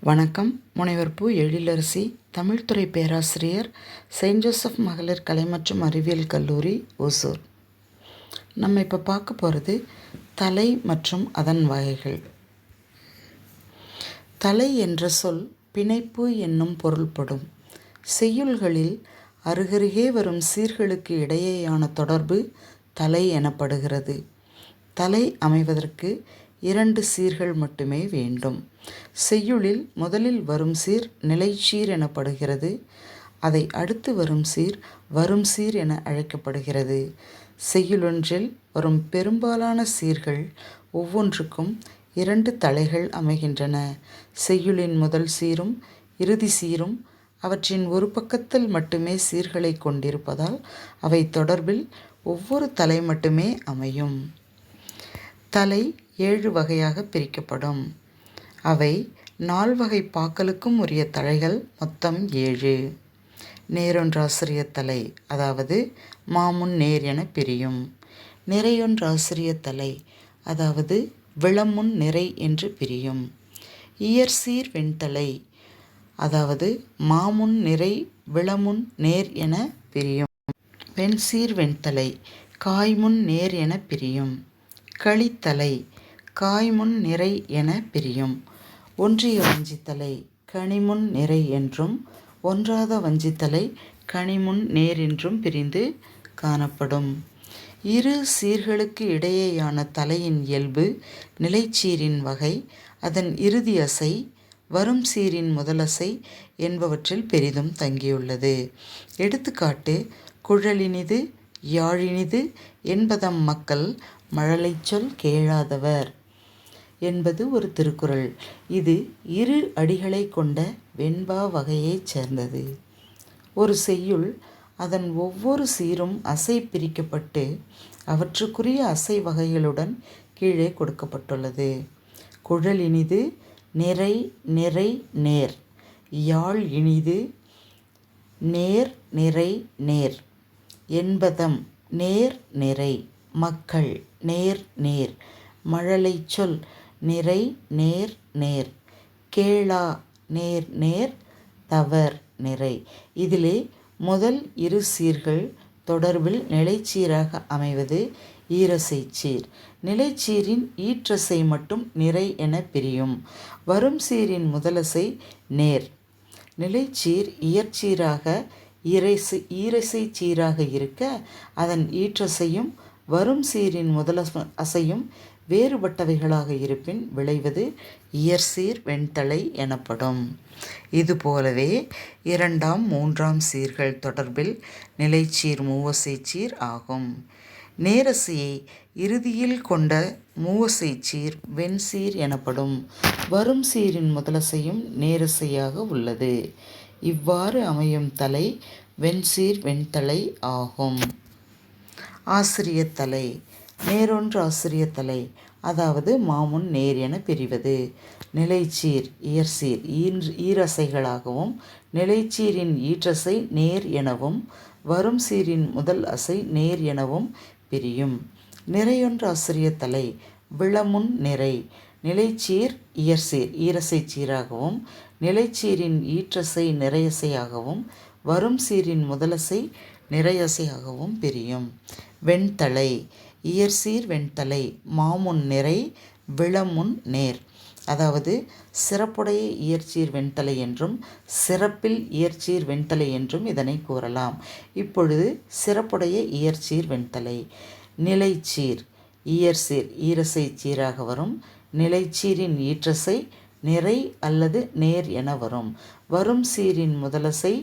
வணக்கம். முனைவர் பு. எழிலரசி தமிழ்துறை பேராசிரியர் செயின்ட் ஜோசப் மகளிர் கலை மற்றும் அறிவியல் கல்லூரி ஓசூர். நம்ம இப்போ பார்க்க போகிறது தலை மற்றும் அதன் வகைகள் தலை என்ற சொல் பிணைப்பு என்னும் பொருள்படும். செய்யுள்களில் அருகருகே வரும் சீர்களுக்கு இடையேயான தொடர்பு தலை எனப்படுகிறது. தலை அமைவதற்கு இரண்டு சீர்கள் மட்டுமே வேண்டும். செய்யுளில் முதலில் வரும் சீர் நிலைச்சீர் எனப்படுகிறது. அதை அடுத்து வரும் சீர் வரும் சீர் என அழைக்கப்படுகிறது. செய்யுளொன்றில் வரும் பெரும்பாலான சீர்கள் ஒவ்வொன்றுக்கும் இரண்டு தலைகள் அமைகின்றன. செய்யுளின் முதல் சீரும் இறுதி சீரும் அவற்றின் ஒரு பக்கத்தில் மட்டுமே சீர்களை கொண்டிருப்பதால் அவை தொடர்பில் ஒவ்வொரு தலை மட்டுமே அமையும். தலை ஏழு வகையாக பிரிக்கப்படும். அவை நால்வகை பாக்களுக்கும் உரிய தலைகள் மொத்தம் ஏழு. நேரொன்றாசிரிய தலை அதாவது மாமுன் நேர் என பிரியும். நிறையொன்றாசிரிய தலை அதாவது விளமுன் நிறை என்று பிரியும். இயற்சீர் வெண்தலை அதாவது மாமுன் நிறை விளமுன் நேர் என பிரியும். வெண்சீர் வெண்தலை காய்முன் நேர் என பிரியும். களித்தலை காய்முன் நிறை என பிரியும். ஒன்றிய வஞ்சித்தலை கனிமுன் நிறை என்றும் ஒன்றாத வஞ்சித்தலை கனிமுன் நேர் என்றும் பிரிந்து காணப்படும். இரு சீர்களுக்கு இடையேயான தலையின் இயல்பு நிலைச்சீரின் வகை அதன் இறுதி அசை வரும் சீரின் முதலசை என்பவற்றில் பெரிதும் தங்கியுள்ளது. எடுத்துக்காட்டு குழலினிது யாழினிது என்பதம் மக்கள் மழலைச் சொல் கேளாதவர். என்பது ஒரு திருக்குறள். இது இரு அடிகளை கொண்ட வெண்பா வகையைச் சேர்ந்தது. ஒரு செய்யுள் அதன் ஒவ்வொரு சீரும் அசை பிரிக்கப்பட்டு அவற்றுக்குரிய அசை வகைகளுடன் கீழே கொடுக்கப்பட்டுள்ளது. குழல் இனிது நிறை நிறை நேர். யாழ் இனிது நேர் நிறை நேர். என்பதம் நேர் நிறை. மக்கள் நேர் நேர். மழலை சொல் நிறை நேர் நேர் கேளா நேர் நேர் தவர் நிறை. இதிலே முதல் இரு சீர்கள் தொடர்பில் நிலைச்சீராக அமைவது ஈரசை சீர். நிலைச்சீரின் ஈற்றசை மட்டும் நிறை என பிரியும். வரும் சீரின் முதலசை நேர். நிலைச்சீர் இயற்சீராக இறைசை ஈரசை சீராக இருக்க அதன் ஈற்றசையும் வரும் சீரின் முதல அசையும் வேறுபட்டவைகளாக இருப்பின் விளைவது இயற்சீர் வெண்தலை எனப்படும். இதுபோலவே இரண்டாம் மூன்றாம் சீர்கள் தொடர்பில் நிலைச்சீர் மூவசைச்சீர் ஆகும். நேரசியை இறுதியில் கொண்ட மூவசைச்சீர் வெண்சீர் எனப்படும் வரும் சீரின் முதலசையும் நேரசையாக உள்ளது. இவ்வாறு அமையும் தலை வெண்சீர் வெண்தலை ஆகும். ஆசிரியத்தலை நேரொன்று ஆசிரியத்தலை அதாவது மாமுன் நேர் என பிரிவது. நிலைச்சீர் இயற்சீர் ஈரசைகளாகவும் நிலைச்சீரின் ஈற்றசை நேர் எனவும் வரும் சீரின் முதல் அசை நேர் எனவும் பிரியும். நிறையொன்று ஆசிரியத்தலை விளமுன் நிறை நிலைச்சீர் இயற்சீர் ஈரசை சீராகவும் நிலைச்சீரின் ஈற்றசை நிறையசையாகவும் வரும் சீரின் முதலசை நிறையசையாகவும் பிரியும். வெண்தலை இயற்சீர் வெண்தலை மாமுன் நிறை விளமுன் நேர். அதாவது சிறப்புடைய இயற்சீர் வெண்தலை என்றும் சிறப்பில் இயற்சீர் வெண்தலை என்றும் இதனை கூறலாம். இப்பொழுது சிறப்புடைய இயற்சீர் வெண்தலை. நிலைச்சீர் இயற்சீர் ஈரசை சீராக வரும். நிலைச்சீரின் ஈற்றசை நிறை அல்லது நேர் என வரும். வரும் சீரின் முதலசை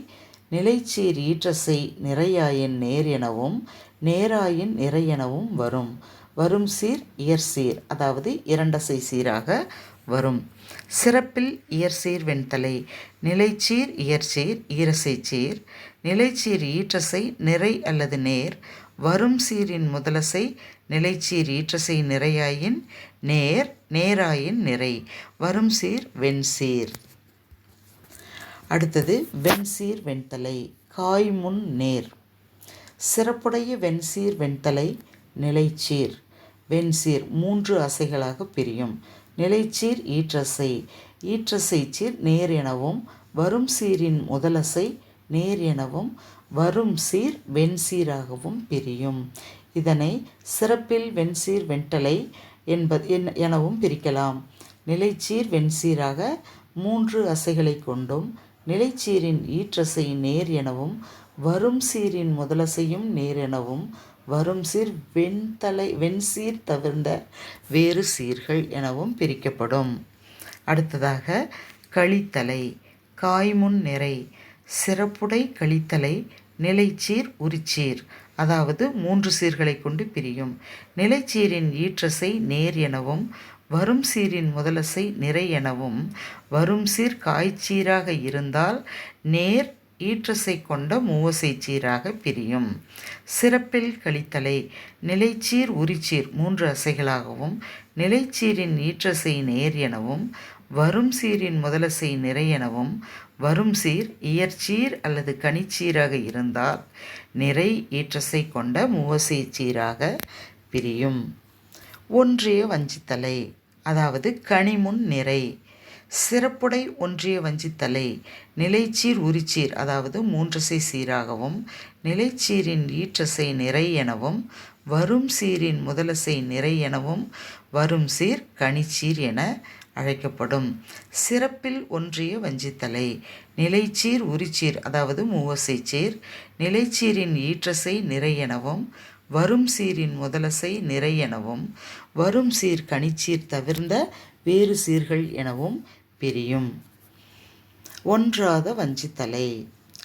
நிலைச்சீர் ஈற்றசை நிறையாயின் நேர் எனவும் நேராயின் நிறை எனவும் வரும். வரும் சீர் இயற்சீர் அதாவது இரண்டசை சீராக வரும். சிறப்பில் இயற்சீர் வெண்தலை. நிலைச்சீர் இயற்சீர் ஈரசை சீர். நிலைச்சீர் ஈற்றசை நிறை அல்லது நேர். வரும் சீரின் முதலசை நிலைச்சீர் ஈற்றசை நிறையாயின் நேர் நேராயின் நிறை. வரும் சீர் வெண்சீர் அடுத்தது வெண்சீர் வெண்தலை. காய்முன் நேர். சிறப்புடைய வெண்சீர் வெண்தலை நிலைச்சீர். வெண்சீர் மூன்று அசைகளாக பிரியும். நிலைச்சீர் ஈற்றசை. ஈற்றசை சீர் நேர் எனவும் வரும் சீரின் முதலசை நேர் எனவும் வரும் சீர் வெண்சீராகவும் பிரியும். இதனை சிறப்பில் வெண்சீர் வெண்டலை என்பது எனவும் பிரிக்கலாம். நிலைச்சீர் வெண்சீராக மூன்று அசைகளை கொண்டும் நிலைச்சீரின் ஈற்றசை நேர் எனவும் வரும் சீரின் முதலசையும் நேர் எனவும் வரும் சீர் வெண்தலை வெண்சீர் தவிர்ந்த வேறு சீர்கள் எனவும் பிரிக்கப்படும். அடுத்ததாக கழித்தலை காய்முன் நிறை சிறப்புடை கழித்தலை நிலைச்சீர் உரிச்சீர் அதாவது மூன்று சீர்களை கொண்டு பிரியும். நிலைச்சீரின் ஈற்றசை நேர் எனவும் வரும் சீரின் முதலசை நிறை எனவும் வரும் சீர் காய்ச்சீராக இருந்தால் நேர் ஈற்றசை கொண்ட மூவசை சீராக பிரியும். சிறப்பில் கழித்தலை நிலைச்சீர் உரிச்சீர் மூன்று அசைகளாகவும் நிலைச்சீரின் ஈற்றசை நேர் எனவும் வரும் சீரின் முதலசை நிறை எனவும் வரும் சீர் இயற்சீர் அல்லது கனிச்சீராக இருந்தால் நிறை ஈற்றசை கொண்ட மூவசை சீராக பிரியும். ஒன்றிய வஞ்சித்தலை அதாவது கனிமுன் நிறை. சிறப்புடை ஒன்றிய வஞ்சித்தலை நிலைச்சீர் உரிச்சீர் அதாவது மூன்றசை சீராகவும் நிலைச்சீரின் ஈற்றசை நிறை எனவும் வரும் சீரின் முதலசை நிறை எனவும் வரும் சீர் கனிச்சீர் என அழைக்கப்படும். சிறப்பில் ஒன்றிய வஞ்சித்தலை நிலைச்சீர் உரிச்சீர் அதாவது மூவசை சீர் நிலைச்சீரின் ஈற்றசை நிறை எனவும் வரும் சீரின் முதலசை நிறை எனவும் வரும் சீர் கனிச்சீர் தவிர்ந்த வேறு சீர்கள் எனவும் பிரியும். ஒன்றாத வஞ்சித்தலை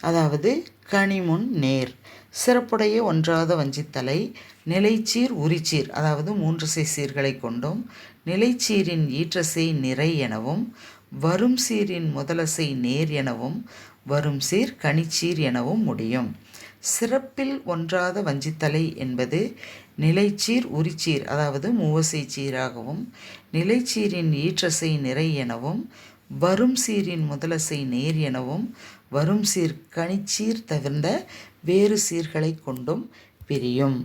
அதாவது கனிமுன் நேர். சிறப்புடைய ஒன்றாத வஞ்சித்தலை நிலைச்சீர் உரிச்சீர் அதாவது மூன்று சீர்களை கொண்டும் நிலைச்சீரின் ஈற்றசை நிறை எனவும் வரும் சீரின் முதலசை நேர் எனவும் வரும் சீர் கனிச்சீர் எனவும் முடியும். சிறப்பில் ஒன்றாத வஞ்சித்தலை என்பது நிலைச்சீர் உரிச்சீர் அதாவது மூவசை சீராகவும் நிலைச்சீரின் ஈற்றசை நிறை எனவும் வரும் சீரின் முதலசை நேர் எனவும் வரும் சீர் கனிச்சீர் தவிர்ந்த வேறு சீர்களை கொண்டும் பிரியும்.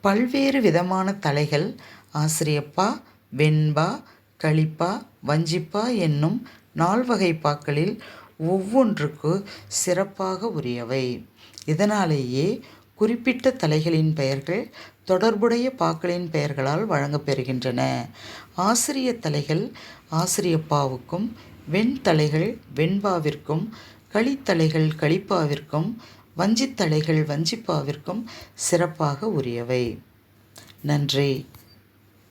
பல்வேறு விதமான தலைகள் ஆசிரியப்பா வெண்பா களிப்பா வஞ்சிப்பா என்னும் நால்வகை பாக்களில் ஒவ்வொன்றுக்கு சிறப்பாக உரியவை. இதனாலேயே குறிப்பிட்ட தலைகளின் பெயர்கள் தொடர்புடைய பாக்களின் பெயர்களால் வழங்கப்பெறுகின்றன. ஆசிரிய தலைகள் ஆசிரியப்பாவுக்கும் வெண்தலைகள் வெண்பாவிற்கும் களித்தலைகள் களிப்பாவிற்கும் வஞ்சித்தலைகள் வஞ்சிப்பாவிற்கும் சிறப்பாக உரியவை. நன்றி.